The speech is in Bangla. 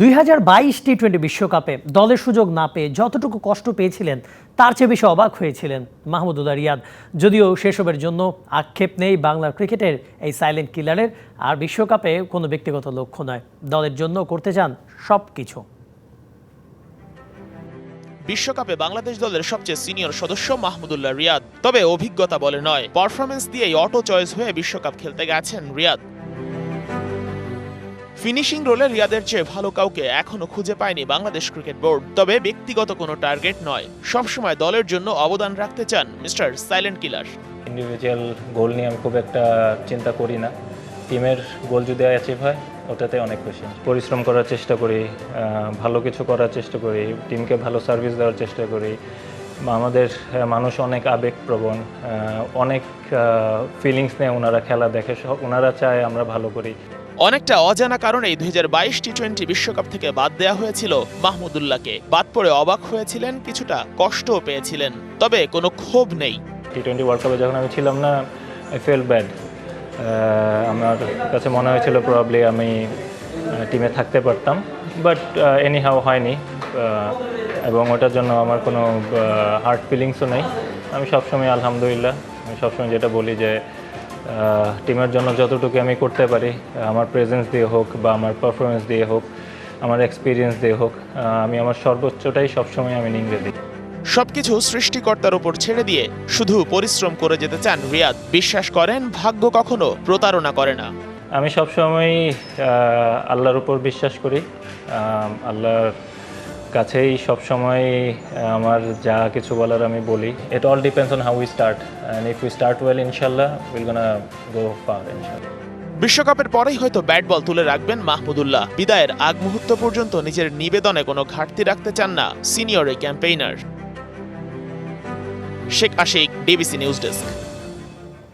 দুই হাজার বাইশ টি টোয়েন্টি বিশ্বকাপে দলের সুযোগ না পেয়ে যতটুকু কষ্ট পেয়েছিলেন, তার চেয়ে বেশি অবাক হয়েছিলেন মাহমুদুল্লাহ রিয়াদ। যদিও সেসবের জন্য আক্ষেপ নেই বাংলার ক্রিকেটের এই সাইলেন্ট কিলারের, আর বিশ্বকাপে কোনো ব্যক্তিগত লক্ষ্য নয়। দলের জন্য করতে চান সব কিছু বিশ্বকাপে বাংলাদেশ দলের সবচেয়ে সিনিয়র সদস্য মাহমুদুল্লাহ রিয়াদ, তবে অভিজ্ঞতা বলে নয়। পারফরমেন্স দিয়েই অটো চয়েস হয়ে বিশ্বকাপ খেলতে গেছেন রিয়াদ। ফিনিশিং রোলে রিয়াদের চেয়ে ভালো কাউকে এখনও খুঁজে পায়নি বাংলাদেশ ক্রিকেট বোর্ড। তবে ব্যক্তিগত কোনো টার্গেট নয়। সবসময় দলের জন্য অবদান রাখতে চান mister silent killer. Individual goal নিয়ে আমি খুব একটা চিন্তা করি না। টিমের গোল যদি অ্যাচিভ হয়, ওটাতে অনেক খুশি। পরিশ্রম করার চেষ্টা করি ভালো কিছু করার চেষ্টা করি টিমকে ভালো সার্ভিস দেওয়ার চেষ্টা করি। আমাদের মানুষ অনেক আবেগপ্রবণ অনেক ফিলিংস নিয়ে ওনারা খেলা দেখে ওনারা চায় আমরা ভালো করি। অনেকটা অজানা কারণেই দুই হাজার বাইশ টি টোয়েন্টি বিশ্বকাপ থেকে বাদ দেওয়া হয়েছিল মাহমুদুল্লাহকে। বাদ পড়ে অবাক হয়েছিলেন, কিছুটা কষ্টও পেয়েছিলেন। তবে কোনো ক্ষোভ নেই। টি টোয়েন্টি ওয়ার্ল্ড কাপে যখন আমি ছিলাম না আই ফেল ব্যাড আমার কাছে মনে হয়েছিল প্রবাবলি আমি টিমে থাকতে পারতাম। বাট এনি হাও হয়নি। এবং ওটার জন্য আমার কোনো হার্ট ফিলিংসও নেই। আমি সবসময় আলহামদুলিল্লাহ, আমি সবসময় যেটা বলি যে টিমের জন্য যতটুকু আমি করতে পারি আমার প্রেজেন্স দিয়ে হোক বা আমার পারফরমেন্স দিয়ে হোক আমার এক্সপিরিয়েন্স দিয়ে হোক আমি আমার সর্বোচ্চটাই সবসময় আমি নিংড়ে দিই। সবকিছু সৃষ্টিকর্তার উপর ছেড়ে দিয়ে শুধু পরিশ্রম করে যেতে চান রিয়াদ। বিশ্বাস করেন ভাগ্য কখনো প্রতারণা করে না। আমি সবসময় আল্লাহর উপর বিশ্বাস করি। আল্লাহর কাছেই সবসময় আমার যা কিছু বলার আমি বলি। It all depends on how we start and if we start well ইনশাল্লাহ উইল গোনা গো ফার ইনশাল্লাহ বিশ্বকাপের পরেই হয়তো ব্যাট বল তুলে রাখবেন মাহমুদুল্লাহ বিদায়ের আগ মুহূর্ত পর্যন্ত নিজের নিবেদনে কোনো ঘাটতি রাখতে চান না সিনিয়র এই campaigner. Sheikh Ashiq, DBC news desk.